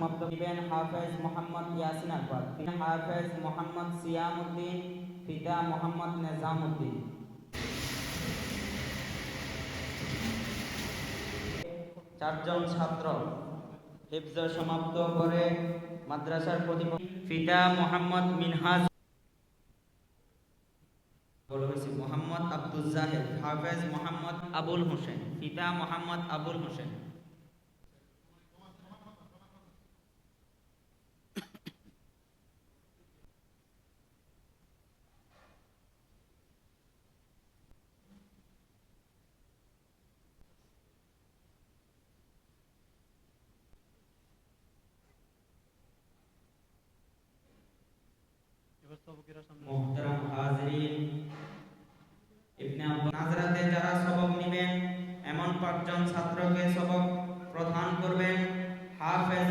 সমাপ্ত দিবেন হাফেজ মোহাম্মদ ইয়াসিন আকবর। হাফেজ মোহাম্মদ পিতা মোহাম্মদ চারজন ছাত্র হিফজ সমাপ্ত করে মাদ্রাসার প্রতিপক্ষ পিতা মোহাম্মদ মিনহাজ। মোহাম্মদ আব্দুল জাহেদ, হাফেজ মোহাম্মদ আবুল হোসেন, পিতা মোহাম্মদ আবুল হোসেন। মোহতারাম হাজরিন ইবনে আব্বাস নাজরাতে যারা সবক নেবেন এমন পাঁচজন ছাত্রকে সবক প্রদান করবেন হাফেজ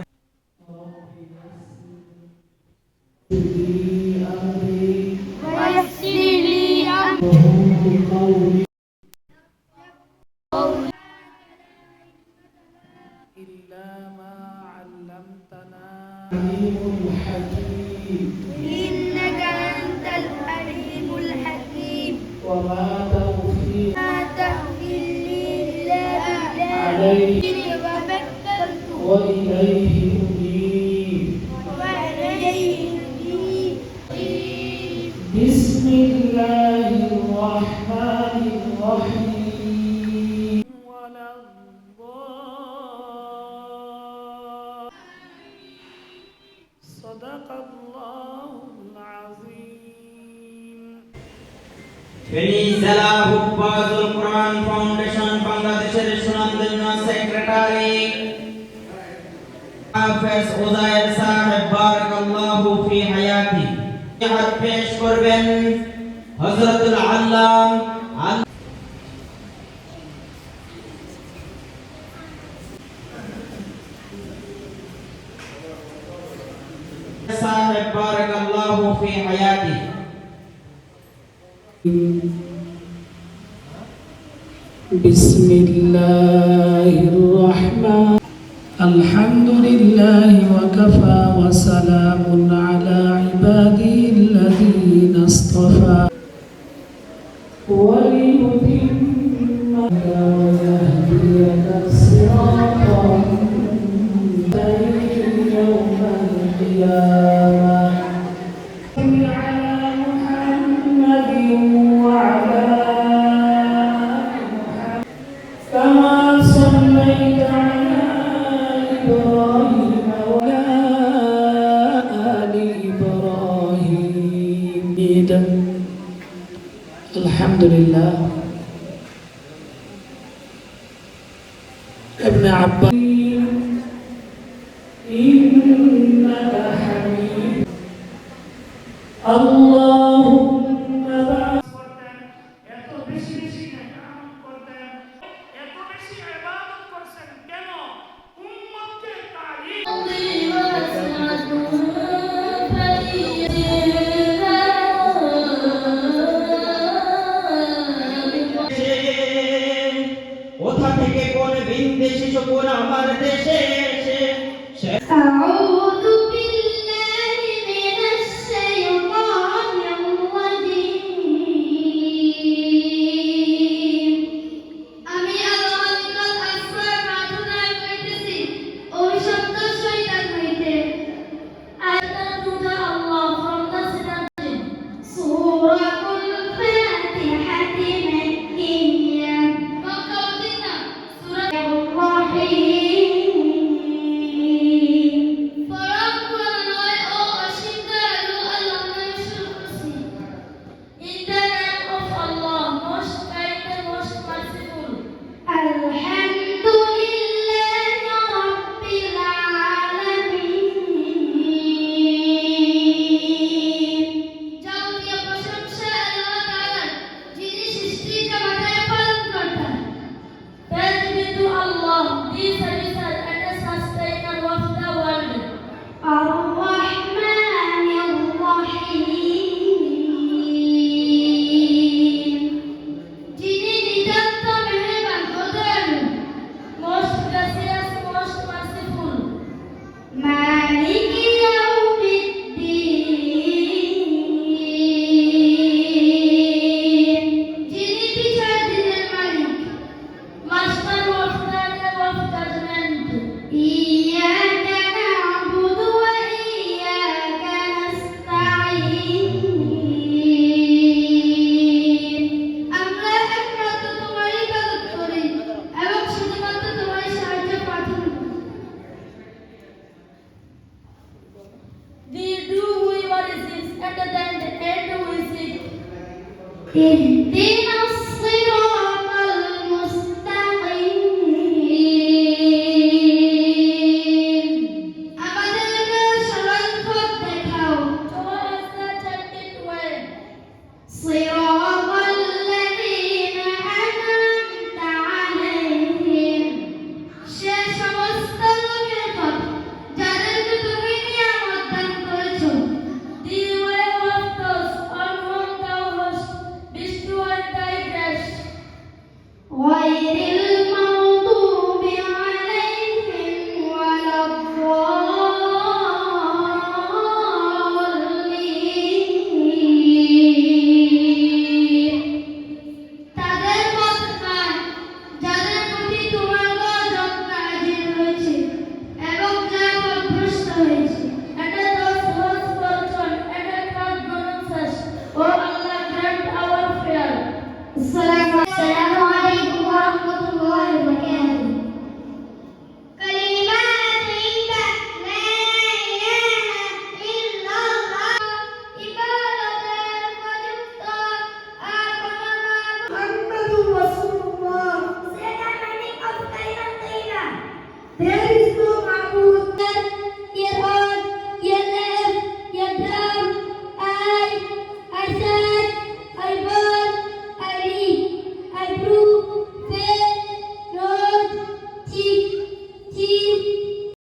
ويسر لي أمري إلا ما علمتنا إنك أنت وما توفيقي عليه وإليه أجيب بسم الله الرحمن الرحيم ولا الضال صدق ফেনী জেলা হুফাজুল কোরআন ফাউন্ডেশন বাংলাদেশের সুনামধন্য সেক্রেটারি হাফেজ উজায়ের সাহেব বারাকাল্লাহু ফি হায়াতি হাত পেশ করবেন হযরতুল আল্লাম আল- সাহেব বারাকাল্লাহু ফি হায়াতি بسم الله الرحمن الحمد لله وكفى وسلام على عباده الذين اصطفى وليتم ويهديك صراطا الحمد لله ابن عباس. إنك حميد. اللهم Él